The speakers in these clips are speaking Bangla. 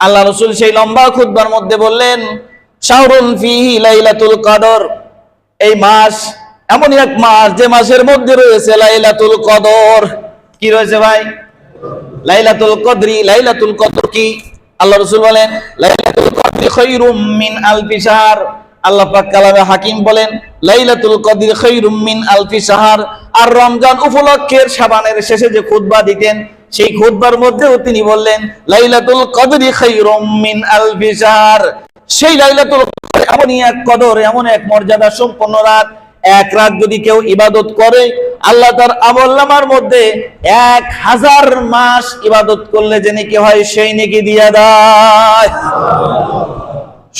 আল্লাহ সেই লম্বা মধ্যে বললেন লাইলাতুল কদর। এই মাস এক মাস যে মাসের মধ্যে রয়েছে লাইলাতুল কদর। কি রয়েছে ভাই? লাইলাতুল কদরি, লাইলাতুল কদর কি? আল্লাহ বলেন, লাইলাতুল কদরি খায়রুম মিন আলফি আল্লাহ পাক কালামে হাকিম বলেন, লাইলাতুল কদরি খায়রুম মিন আলফি শাহর। আর রমজান উপলক্ষের শাবানের শেষে যে খুতবা দিতেন সেই খুতবার মধ্যেও তিনি বললেন, লাইলাতুল কদরি খায়রুম মিন আলফি শাহর। সেই লাইলাতুল এমনই এক কদর, এমন এক মর্যাদা সম্পন্ন রাত। এক রাত যদি কেউ ইবাদত করে, আল্লাহ তার আমল মধ্যে এক হাজার মাস ইবাদত করলে যে নাকি হয়, সেই নাকি দিয়া দেয়।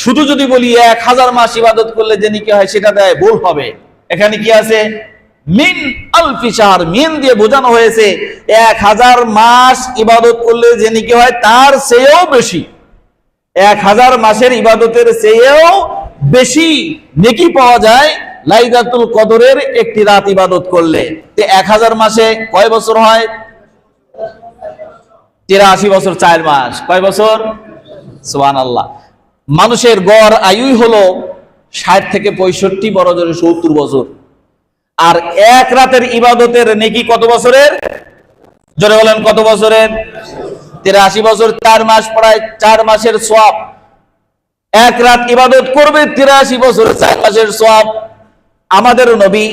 শুধু যদি বলি এক হাজার মাস ইবাদত করলে যে নাকি হয়, সেটা দেয়, ভুল হবে। এখানে কি আছে? মিন আলফি শাহর, মিন দিয়ে বোঝানো হয়েছে, এক হাজার মাস ইবাদত করলে যে নাকি হয়, তার চেয়েও বেশি। এক হাজার মাসের ইবাদতের চেয়েও বেশি নেকি পাওয়া যায় লাইলাতুল কদরের একটি রাত ইবাদত করলে। এক হাজার মাসে কয় বছর হয়? তিরাশি বছর, চার মাস। কয় বছর? সোহান আল্লাহ মানুষের গড় আয়ুই হলো ষাট থেকে পঁয়ষট্টি, বড় জোরে সত্তর বছর। আর এক রাতের ইবাদতের নেকি কত বছরের? জোরে বলেন, কত বছরের? তিরাশি বছর, চার মাস প্রায় চার মাসের সব এক রাত ইবাদত করবে, তিরাশি বছর, চার মাসের সব আমাদের নবী,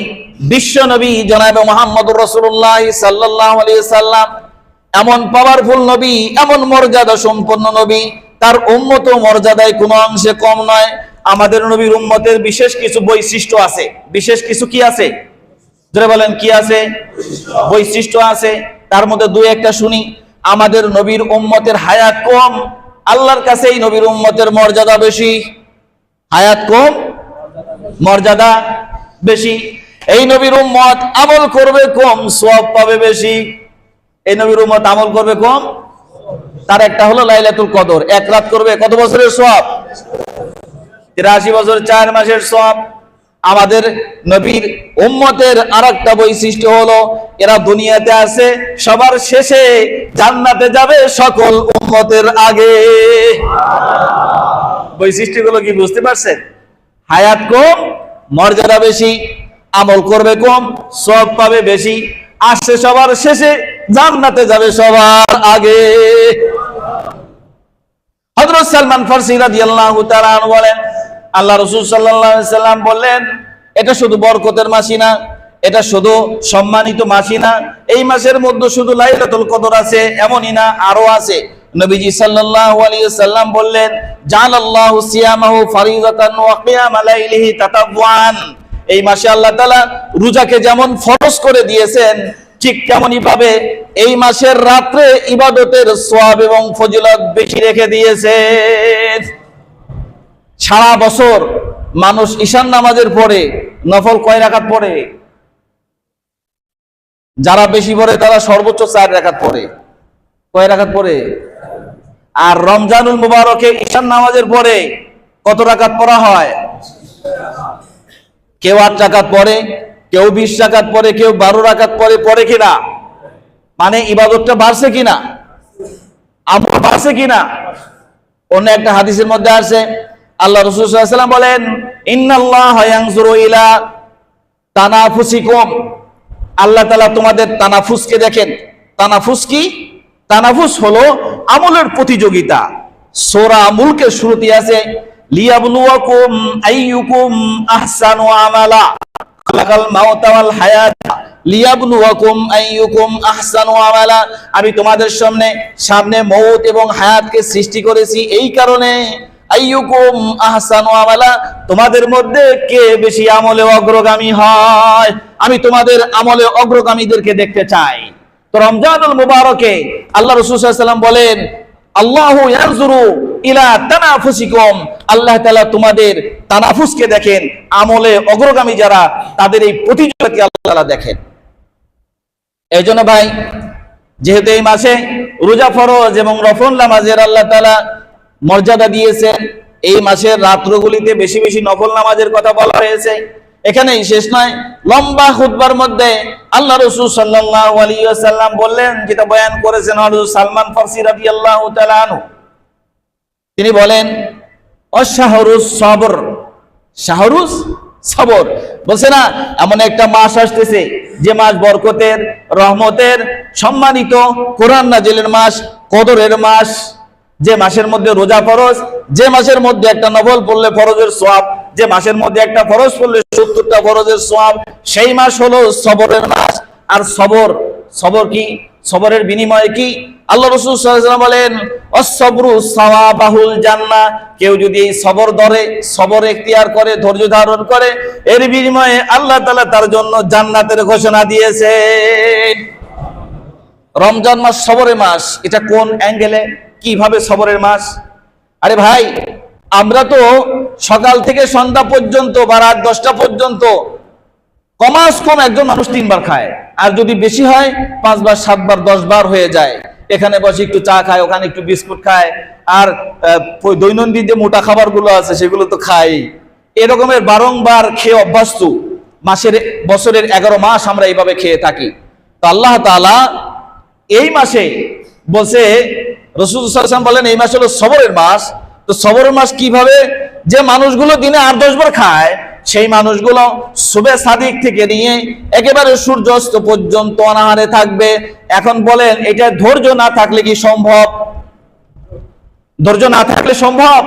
বিশ্ব নবী জনাবে মোহাম্মদ রসুল্লাহ সাল্লাহ সাল্লাম। এমন পাওয়ারফুল নবী, এমন মর্যাদা সম্পন্ন নবী। তার উম্মত মর্যাদায় কোনো অংশে কম নয়। আমাদের নবীর উম্মতের বিশেষ কিছু বৈশিষ্ট্য আছে। বিশেষ কিছু কি আছে? ধরে বলেন, কি আছে? বৈশিষ্ট্য আছে। তার মধ্যে দুই একটা শুনি। আমাদের নবীর উম্মতের হায়াত কম, আল্লাহর কাছে এই নবীর উম্মতের মর্যাদা বেশি। হায়াত কম, মর্যাদা বেশি। এই নবীর উম্মত আমল করবে কম সব পাবে বেশি। এই নবীর উম্মত আমল করবে কম, তার একটা হলো লাইলাতুল কদর। এক রাত করবে কত বছরের সব তিরাশি বছর, চার মাসের সওয়াব। আমাদের নবীর উম্মতের আরেকটা বৈশিষ্ট্য হলো, এরা দুনিয়াতে আছে, সবার শেষে জান্নাতে যাবে সকল উম্মতের আগে। বৈশিষ্ট্যগুলো কি বুঝতে পারছেন? হায়াত কম, মর্যাদা বেশি, আমল করবে কম সব পাবে বেশি, আসছে সবার শেষে, জান্নাতে যাবে সবার আগে। হযরত সালমান ফারসি রাদিয়াল্লাহু তাআলা বলেন আল্লাহ রসুল আলাইহি সাল্লাম বললেন, এটা শুধু বরকতের মাসি না, এটা শুধু সম্মানিত মাসি না, এই মাসের মধ্যে শুধু লাইলাতুল কদর আছে, এমনই না আরও আছে। নবীজি সাল্লাল্লাহু আলাইহি সাল্লাম বললেন, জালাল্লাহু সিয়ামাহু ফারিদাতান ওয়া কিয়াম লাইলিহি তাতাওয়ান এই মাসে আল্লাহ তাআলা রোজাকে যেমন ফরজ করে দিয়েছেন, ঠিক তেমনই ভাবে এই মাসের রাত্রে ইবাদতের সওয়াব এবং ফজিলত বেশি রেখে দিয়েছেন সারা বছর মানুষ ঈশান নামাজের পরে, নফল কয় রাকাত পড়ে? যারা বেশি পড়ে, তারা সর্বোচ্চ চার রাকাত পড়ে। কয় রাকাত পড়ে? আর রমজানুল মুবারকে ঈশান নামাজের পরে কত রাকাত পড়া হয়? কেউ আট রাকাত পড়ে, কেউ বিশ রাকাত পরে কেউ বারো রাকাত পরে পড়ে কিনা? মানে ইবাদতটা বাড়ছে কিনা? আমল বাড়ছে কিনা? অন্য একটা হাদিসের মধ্যে আছে আল্লাহ রসুল বলেন ইলা তানাফুসিকুম। আল্লাহ তালা তোমাদের তানাফুসকে দেখেন। তানাফুস কি? তানাফুস হলো আমলের প্রতিযোগিতা। সোরা আমুলকে শুরুতে আছে আমালা। আমালা। আমি তোমাদের সামনে সামনে মৌত এবং হায়াতকে সৃষ্টি করেছি এই কারণে। আইয়ুকুম তোমাদের মধ্যে কে বেশি আমলে অগ্রগামী হয়? আমি তোমাদের আমলে অগ্রগামীদেরকে দেখতে চাই। তো রমজানুল মুবারকে আল্লাহ রাসূল বলেন ইলা আল্লাহ তোমাদের দেখেন, আমলে অগ্রগামী যারা, তাদের এই আল্লাহ দেখেন। ভাই, যেহেতু এই মাসে রোজা ফরজ এবং রফন নামাজের আল্লাহ তাআলা মর্যাদা দিয়েছেন। এই মাসের রাত্রগুলিতে বেশি বেশি নফল নামাজের কথা বলা হয়েছে। এখানেই শেষ নয়, লম্বা খুতবার মধ্যে আল্লাহ রসুল ওয়াসাল্লাম বললেন, যেটা বয়ান করেছেন সালমান ফারসি তাআলা আনহু। তিনি বলেন, অশাহরুস সবর। শাহরুস সবর? বলছে, না, এমন একটা মাস আসতেছে, যে মাস বরকতের, রহমতের, সম্মানিত কোরআন নাজিলের মাস, কদরের মাস। যে মাসের মধ্যে রোজা ফরজ, যে মাসের মধ্যে একটা নবল পড়লে ফরজের সোয়াব যে মাসের মধ্যে একটা ফরজ পড়লে সত্তরটা ফরজের সোয়াব সেই মাস হলো সবরের মাস। আর সবর সবর কি? সবরের বিনিময়ে কি? আল্লাহ রসুল বলেন অসবরু সাওয়াবাহুল জান্নাহ। কেউ যদি এই সবর ধরে, সবর এখতিয়ার করে, ধৈর্য ধারণ করে, এর বিনিময়ে আল্লাহ তাআলা তার জন্য জান্নাতের ঘোষণা দিয়েছে রমজান মাস সবরের মাস, এটা কোন অ্যাঙ্গেলে কীভাবে সবরের মাস? আরে ভাই, আমরা তো সকাল থেকে সন্ধ্যা পর্যন্ত বা রাত দশটা পর্যন্ত কমাস কম একজন মানুষ তিনবার খায়। আর যদি বেশি হয়, পাঁচবার, সাতবার, দশবার হয়ে যায়। এখানে বসে একটু চা খায়, ওখানে একটু বিস্কুট খায়। আর দৈনন্দিন যে মোটা খাবারগুলো আছে, সেগুলো তো খাই। এরকমের বারংবার খেয়ে অভ্যস্ত। মাসের, বছরের এগারো মাস আমরা এইভাবে খেয়ে থাকি। তো আল্লাহ তাআলা এই মাসে বলছে রসুল সাল্লাম বলেন, এই মাস হলো সবরের মাস। তো সবরের মাস কীভাবে? যে মানুষগুলো দিনে আট, দশ বার খায়, সেই মানুষগুলো শুভে সাদিক থেকে নিয়ে একেবারে সূর্যাস্ত পর্যন্ত অনাহারে থাকবে। এখন বলেন, এটা ধৈর্য না থাকলে কি সম্ভব? ধৈর্য না থাকলে সম্ভব?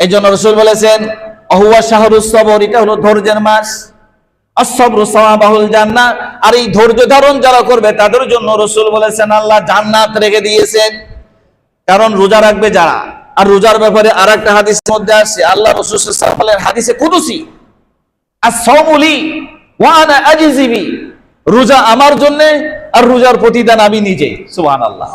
এই জন্য রসুল বলেছেন, অহুয়া শাহরুস সবর এটা হলো ধৈর্যের মাস। আর এই ধৈর্য ধারণ যারা করবে, তাদের জন্য রসুল বলেছেন, আল্লাহ জান্নাত রেখে দিয়েছেন। কারণ রোজা রাখবে যারা। আর রোজার ব্যাপারে আর একটা হাদিসের মধ্যে আসছে আল্লাহ রসুল হাদিসে কুদুসি আর সৌমুলি রোজা আমার জন্য আর রোজার প্রতিদান আমি নিজে। সুবহানাল্লাহ।